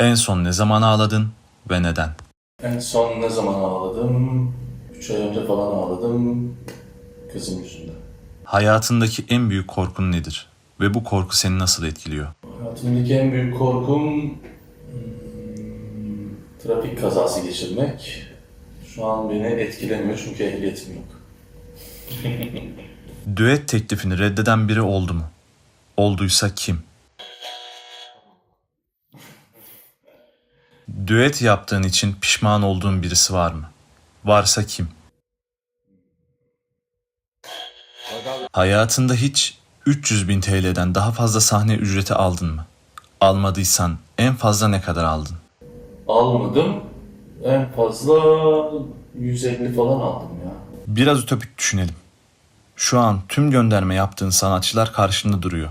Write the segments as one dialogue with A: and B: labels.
A: En son ne zaman ağladın ve neden?
B: En son ne zaman ağladım? 3 ay önce falan ağladım. Kızım yüzünden.
A: Hayatındaki en büyük korkun nedir? Ve bu korku seni nasıl etkiliyor?
B: Hayatımdaki en büyük korkum hmm, trafik kazası geçirmek. Şu an beni etkilemiyor çünkü ehliyetim yok.
A: Düet teklifini reddeden biri oldu mu? Olduysa kim? Düet yaptığın için pişman olduğun birisi var mı? Varsa kim? Hayatında hiç 300 bin TL'den daha fazla sahne ücreti aldın mı? Almadıysan en fazla ne kadar aldın?
B: Almadım. En fazla 150 falan aldım ya.
A: Biraz ütopik düşünelim. Şu an tüm gönderme yaptığın sanatçılar karşında duruyor.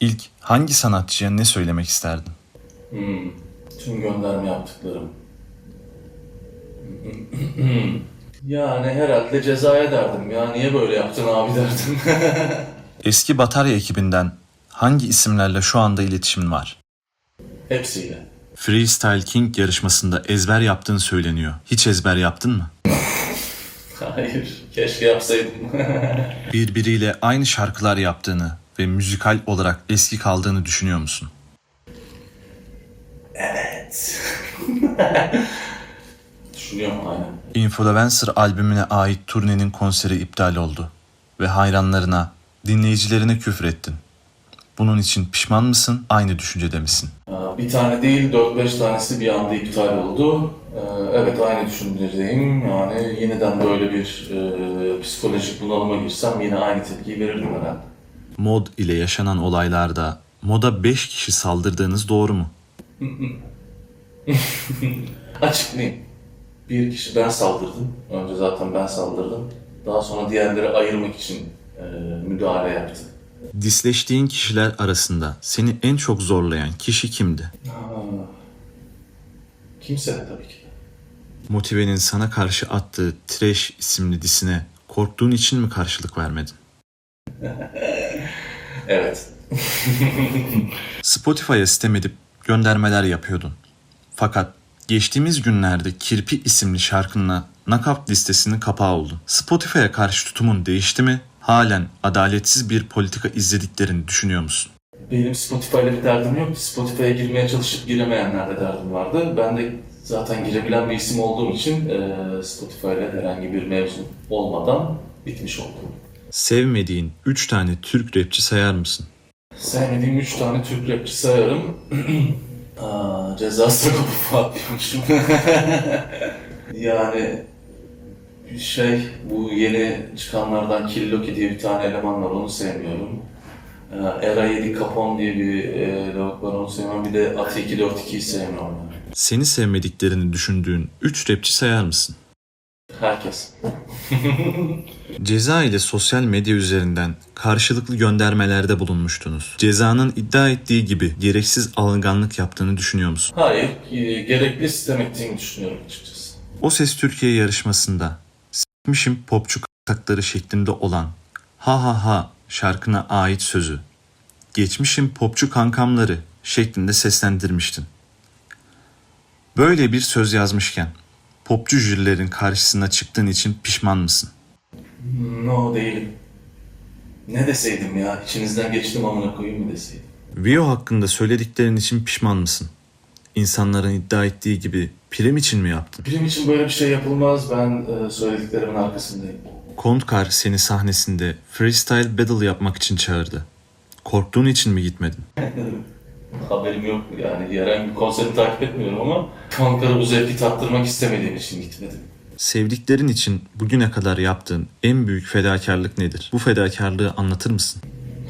A: İlk hangi sanatçıya ne söylemek isterdin?
B: Hmm, tüm gönderme yaptıklarım. yani herhalde cezaya derdim ya. Niye böyle yaptın abi derdim.
A: Eski Batarya ekibinden hangi isimlerle şu anda iletişimin var?
B: Hepsiyle.
A: Freestyle King yarışmasında ezber yaptığın söyleniyor. Hiç ezber yaptın mı?
B: Hayır, keşke yapsaydım.
A: Birbiriyle aynı şarkılar yaptığını ve müzikal olarak eski kaldığını düşünüyor musun?
B: evet. Düşünüyorum aynen.
A: Influencer albümüne ait turnenin konseri iptal oldu ve hayranlarına, dinleyicilerine küfür ettin. Bunun için pişman mısın, aynı düşüncede misin?
B: Aa, Bir tane değil, 4-5 tanesi bir anda iptal oldu. Ee, Evet, aynı düşüncedeyim. Yani yeniden böyle bir e, psikolojik bunalıma girsem yine aynı tepkiyi verirdim herhalde.
A: Mod ile yaşanan olaylarda moda 5 kişi saldırdığınız doğru mu?
B: Açıklayayım. Bir kişi ben saldırdım. Önce zaten ben saldırdım. Daha sonra diğerleri ayırmak için e, müdahale yaptı.
A: Disleştiğin kişiler arasında seni en çok zorlayan kişi kimdi?
B: Ha. Kimse de tabii ki.
A: Motive'nin sana karşı attığı Trash isimli disine korktuğun için mi karşılık vermedin?
B: Evet.
A: Spotify'a sitem edip göndermeler yapıyordun. Fakat geçtiğimiz günlerde Kirpi isimli şarkınla Knockout listesinin kapağı oldun. Spotify'a karşı tutumun değişti mi? Halen adaletsiz bir politika izlediklerini düşünüyor musun?
B: Benim Spotify'la bir derdim yok. Spotify'a girmeye çalışıp giremeyenlerde derdim vardı. Ben de zaten girebilen bir isim olduğum için e, Spotify'la herhangi bir mevzu olmadan bitmiş oldu.
A: Sevmediğin 3 tane Türk rapçi sayar mısın?
B: Sevmediğim 3 tane Türk rapçi sayarım. Aa, ceza Fuat diyormuşum. yani bir şey bu yeni çıkanlardan Killoki diye bir tane eleman var onu sevmiyorum. Era 7 Capone diye bir e, lavuk var onu sevmiyorum. Bir de Ati 242'yi sevmiyorum. Yani.
A: Seni sevmediklerini düşündüğün 3 rapçi sayar mısın?
B: Herkes.
A: Ceza ile sosyal medya üzerinden karşılıklı göndermelerde bulunmuştunuz. Cezanın iddia ettiği gibi gereksiz alınganlık yaptığını düşünüyor musun?
B: Hayır, e, gerekli sistem ettiğimi düşünüyorum açıkçası.
A: O Ses Türkiye yarışmasında s**mişim popçu kakları şeklinde olan ha ha ha şarkına ait sözü geçmişim popçu kankamları şeklinde seslendirmiştin. Böyle bir söz yazmışken popçu jürilerin karşısına çıktığın için pişman mısın?
B: No değilim. Ne deseydim ya? İçinizden geçtim amına koyayım mı deseydim?
A: Vio hakkında söylediklerin için pişman mısın? İnsanların iddia ettiği gibi prim için mi yaptın?
B: Benim için böyle bir şey yapılmaz. Ben e, söylediklerimin arkasındayım.
A: Kontkar seni sahnesinde freestyle battle yapmak için çağırdı. Korktuğun için mi gitmedin?
B: Haberim yok yani. Herhangi bir konserini takip etmiyorum ama Kankar'a bu zevki tattırmak istemediğim için gitmedim.
A: Sevdiklerin için bugüne kadar yaptığın en büyük fedakarlık nedir? Bu fedakarlığı anlatır mısın?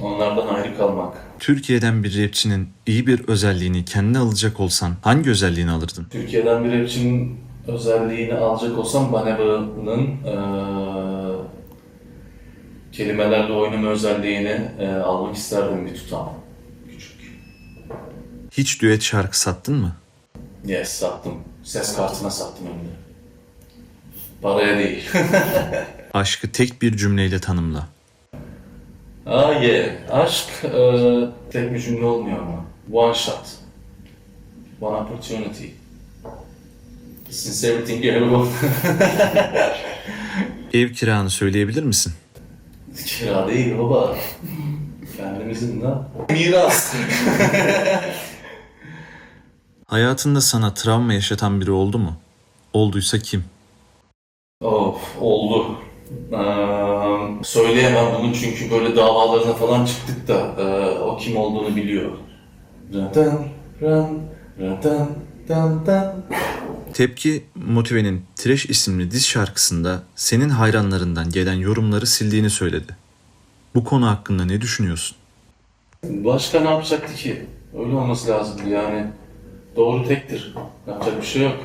B: Onlardan ayrı kalmak.
A: Türkiye'den bir rapçinin iyi bir özelliğini kendine alacak olsan hangi özelliğini alırdın?
B: Türkiye'den bir rapçinin özelliğini alacak olsam Baneba'nın eee kelimelerle oynama özelliğini eee, almak isterdim bir tutam.
A: Hiç düet şarkı sattın mı?
B: Yes sattım. Ses kartına sattım hem de. Paraya değil.
A: Aşkı tek bir cümleyle tanımla.
B: Ah yeah. Aşk eee, tek bir cümle olmuyor ama. One shot. one opportunity. Since everything you
A: Ev kiranı söyleyebilir misin?
B: Kira değil baba. Kendimizin de. Miras.
A: Hayatında sana travma yaşatan biri oldu mu? Olduysa kim?
B: Of oldu. Ee, söyleyemem bunu çünkü böyle davalarına falan çıktık da e, o kim olduğunu biliyor. Radan, ran, radan, dan, dan.
A: Tepki Motive'nin Trash isimli diz şarkısında senin hayranlarından gelen yorumları sildiğini söyledi. Bu konu hakkında ne düşünüyorsun?
B: Başka ne yapacaktı ki? Öyle olması lazımdı yani. Doğru tektir. Yapacak bir şey yok.